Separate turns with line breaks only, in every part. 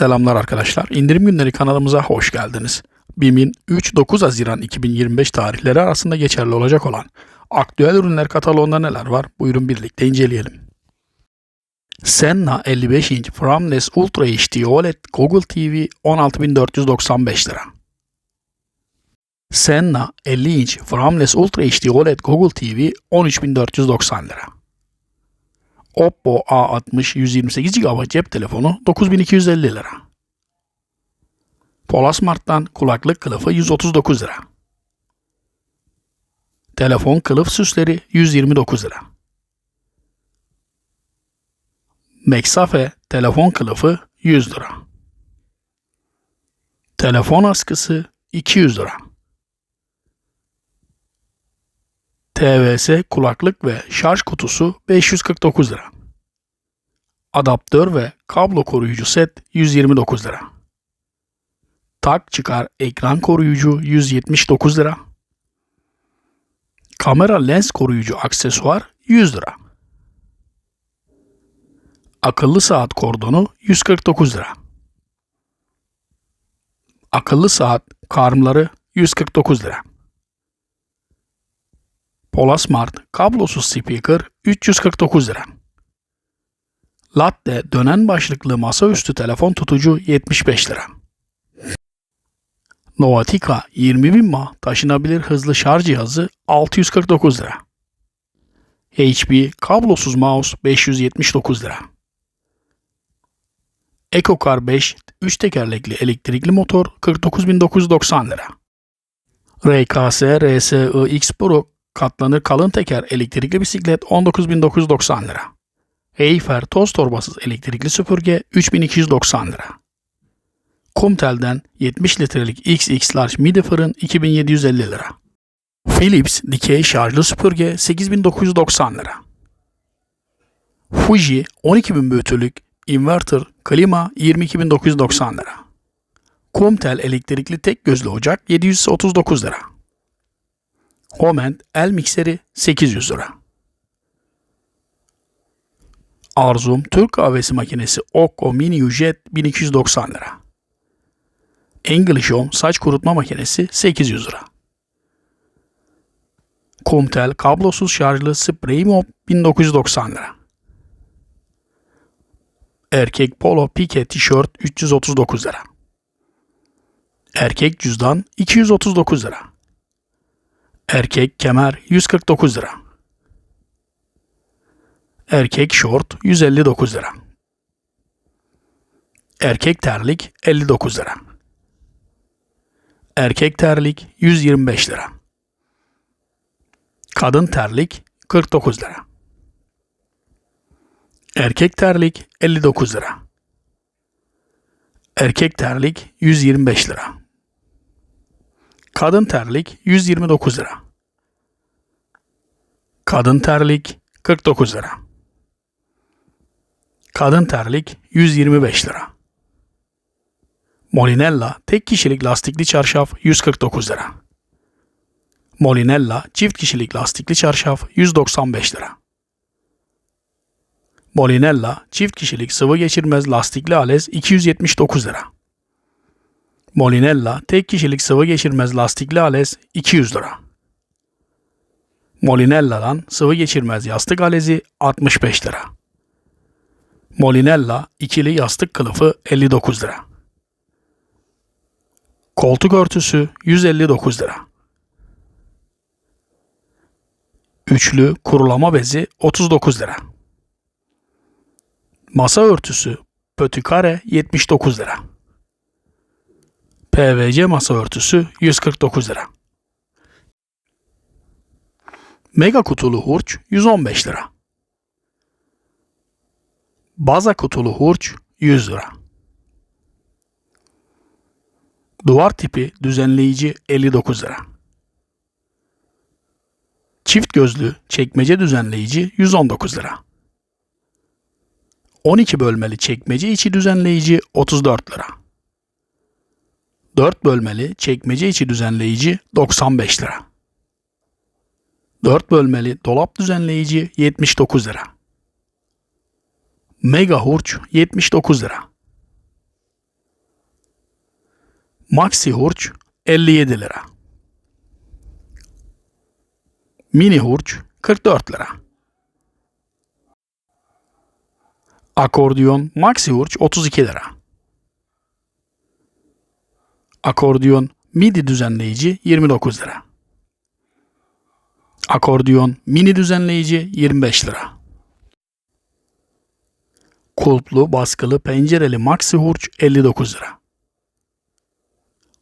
Selamlar arkadaşlar. İndirim günleri kanalımıza hoş geldiniz. BİM'in 3-9 Haziran 2025 tarihleri arasında geçerli olacak olan aktüel ürünler kataloğunda neler var? Buyurun birlikte inceleyelim. Senna 55 inç Frameless Ultra HD OLED Google TV 16495 lira. Senna 50 inç Frameless Ultra HD OLED Google TV 13490 lira. Oppo A60 128 GB cep telefonu 9250 lira. Polasmart'tan kulaklık kılıfı 139 lira. Telefon kılıf süsleri 129 lira. Meksafe telefon kılıfı 100 lira. Telefon askısı 200 lira. TVS kulaklık ve şarj kutusu 549 lira. Adaptör ve kablo koruyucu set 129 lira. Tak çıkar ekran koruyucu 179 lira. Kamera lens koruyucu aksesuar 100 lira. Akıllı saat kordonu 149 lira. Akıllı saat karmları 149 lira. Polasmart kablosuz speaker 349 lira. Latte dönen başlıklı masaüstü telefon tutucu 75 lira. Novatica 20 mAh taşınabilir hızlı şarj cihazı 649 lira. HP kablosuz mouse 579 lira. EcoCar 5 3 tekerlekli elektrikli motor 49.990 lira. RKS RSI X Pro katlanır kalın teker elektrikli bisiklet 19.990 lira. Eyfer toz torbasız elektrikli süpürge 3290 lira. Kumtel'den 70 litrelik XX Large midi fırın 2750 lira. Philips dikey şarjlı süpürge 8990 lira. Fuji 12000 büyütülük inverter klima 22990 lira. Kumtel elektrikli tek gözlü ocak 739 lira. Homent el mikseri 800 lira. Arzum Türk kahvesi makinesi Okko Mini Ujet 1290 lira. English Home saç kurutma makinesi 800 lira. Comtel kablosuz şarjlı sprey mop 1990 lira. Erkek polo pike tişört 339 lira. Erkek cüzdan 239 lira. Erkek kemer 149 lira. Erkek şort 159 lira. Erkek terlik 59 lira. Erkek terlik 125 lira. Kadın terlik 49 lira. Erkek terlik 59 lira. Erkek terlik 125 lira. Kadın terlik 129 lira. Kadın terlik 49 lira. Kadın terlik 125 lira. Molinella tek kişilik lastikli çarşaf 149 lira. Molinella çift kişilik lastikli çarşaf 195 lira. Molinella çift kişilik sıvı geçirmez lastikli alez 279 lira. Molinella tek kişilik sıvı geçirmez lastikli alez 200 lira. Molinella'dan sıvı geçirmez yastık alezi 65 lira. Molinella ikili yastık kılıfı 59 lira. Koltuk örtüsü 159 lira. Üçlü kurulama bezi 39 lira. Masa örtüsü pötükare 79 lira. PVC masa örtüsü 149 lira. Mega kutulu hurç 115 lira. Baza kutulu hurç 100 lira. Duvar tipi düzenleyici 59 lira. Çift gözlü çekmece düzenleyici 119 lira. 12 bölmeli çekmece içi düzenleyici 34 lira. 4 bölmeli çekmece içi düzenleyici 95 lira. 4 bölmeli dolap düzenleyici 79 lira. Mega hurç 79 lira. Maxi hurç 57 lira. Mini hurç 44 lira. Akordiyon Maxi hurç 32 lira. Akordiyon MIDI düzenleyici 29 lira. Akordiyon mini düzenleyici 25 lira. Kulplu baskılı pencereli maxi hurç 59 lira.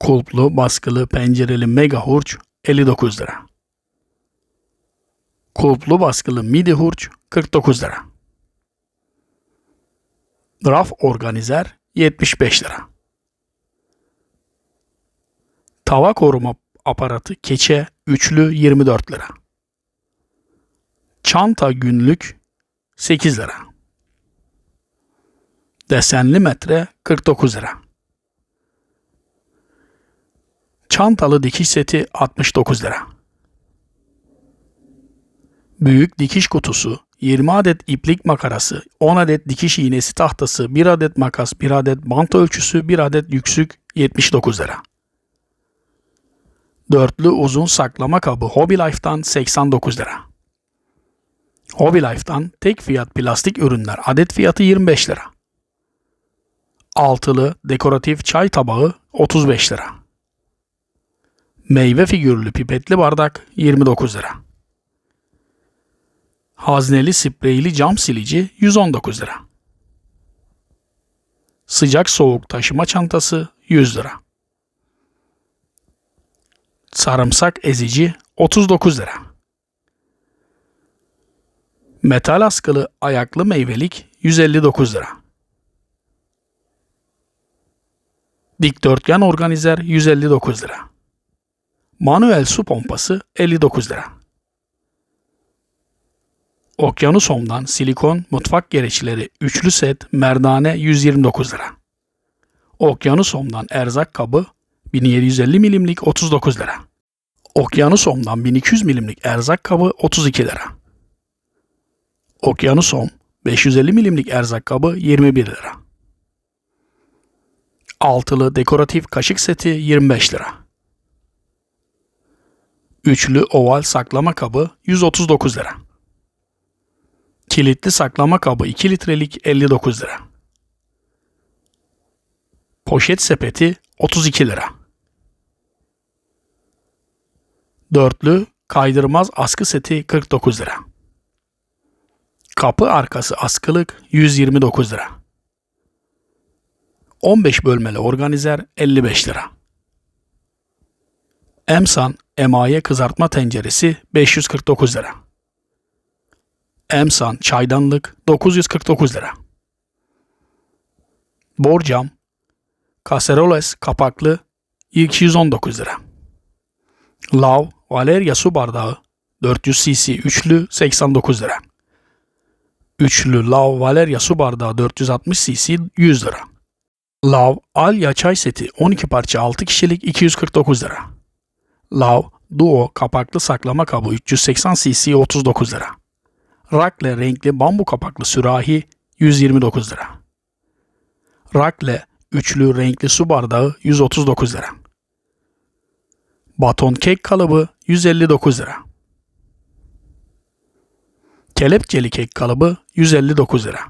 Kulplu baskılı pencereli mega hurç 59 lira. Kulplu baskılı midi hurç 49 lira. Raf organizer 75 lira. Tava koruma aparatı keçe üçlü 24 lira. Çanta günlük 8 lira. Desenli metre 49 lira. Çantalı dikiş seti 69 lira. Büyük dikiş kutusu, 20 adet iplik makarası, 10 adet dikiş iğnesi tahtası, 1 adet makas, 1 adet bant ölçüsü, 1 adet yüksük 79 lira. Dörtlü uzun saklama kabı Hobby Life'dan 89 lira. Hobby Life'dan tek fiyat plastik ürünler adet fiyatı 25 lira. Altılı dekoratif çay tabağı 35 lira. Meyve figürlü pipetli bardak 29 lira. Hazneli spreyli cam silici 119 lira. Sıcak soğuk taşıma çantası 100 lira. Sarımsak ezici 39 lira. Metal askılı ayaklı meyvelik 159 lira. Dikdörtgen organizer 159 lira. Manuel su pompası 59 lira. Okyanus Home'dan silikon mutfak gereçleri üçlü set merdane 129 lira. Okyanus Home'dan erzak kabı 1750 milimlik 39 lira. Okyanus Home'dan 1200 milimlik erzak kabı 32 lira. Okyanus Home 550 milimlik erzak kabı 21 lira. Altılı dekoratif kaşık seti 25 lira. Üçlü oval saklama kabı 139 lira. Kilitli saklama kabı 2 litrelik 59 lira. Poşet sepeti 32 lira. Dörtlü kaydırmaz askı seti 49 lira. Kapı arkası askılık 129 lira. 15 bölmeli organizer 55 lira. Emsan emaye kızartma tenceresi 549 lira. Emsan çaydanlık 949 lira. Borcam Caceroles kapaklı 219 lira. Lav Valeria su bardağı 400 cc üçlü 89 lira. Üçlü Lav Valeria su bardağı 460 cc 100 lira. Lav Alya çay seti 12 parça 6 kişilik 249 lira. Lav Duo kapaklı saklama kabı 380 cc 39 lira. Rakle renkli bambu kapaklı sürahi 129 lira. Rakle üçlü renkli su bardağı 139 lira. Baton kek kalıbı 159 lira. Kelepçeli kek kalıbı 159 lira.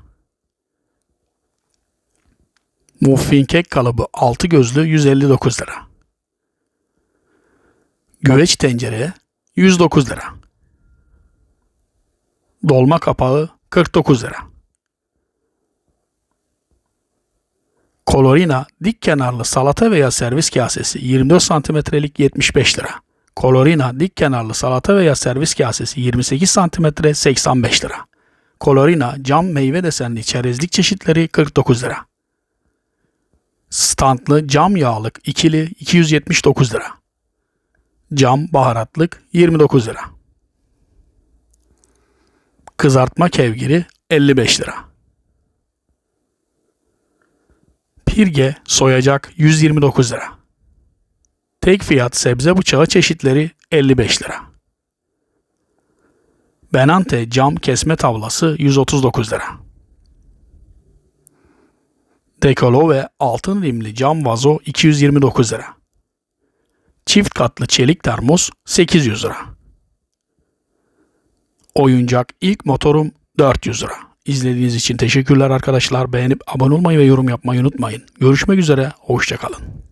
Muffin kek kalıbı 6 gözlü 159 lira. Güveç tencere 109 lira. Dolma kapağı 49 lira. Colorina dik kenarlı salata veya servis kasesi 24 santimetrelik 75 lira. Colorina dik kenarlı salata veya servis kasesi 28 santimetre 85 lira. Colorina cam meyve desenli çerezlik çeşitleri 49 lira. Standlı cam yağlık ikili 279 lira. Cam baharatlık 29 lira. Kızartma kevgiri 55 lira. Pirge soyacak 129 lira. Tek fiyat sebze bıçağı çeşitleri 55 lira. Benante cam kesme tavlası 139 lira. Dekolo ve altın rimli cam vazo 229 lira. Çift katlı çelik termos 800 lira. Oyuncak ilk motorum 400 lira. İzlediğiniz için teşekkürler arkadaşlar. Beğenip abone olmayı ve yorum yapmayı unutmayın. Görüşmek üzere. Hoşçakalın.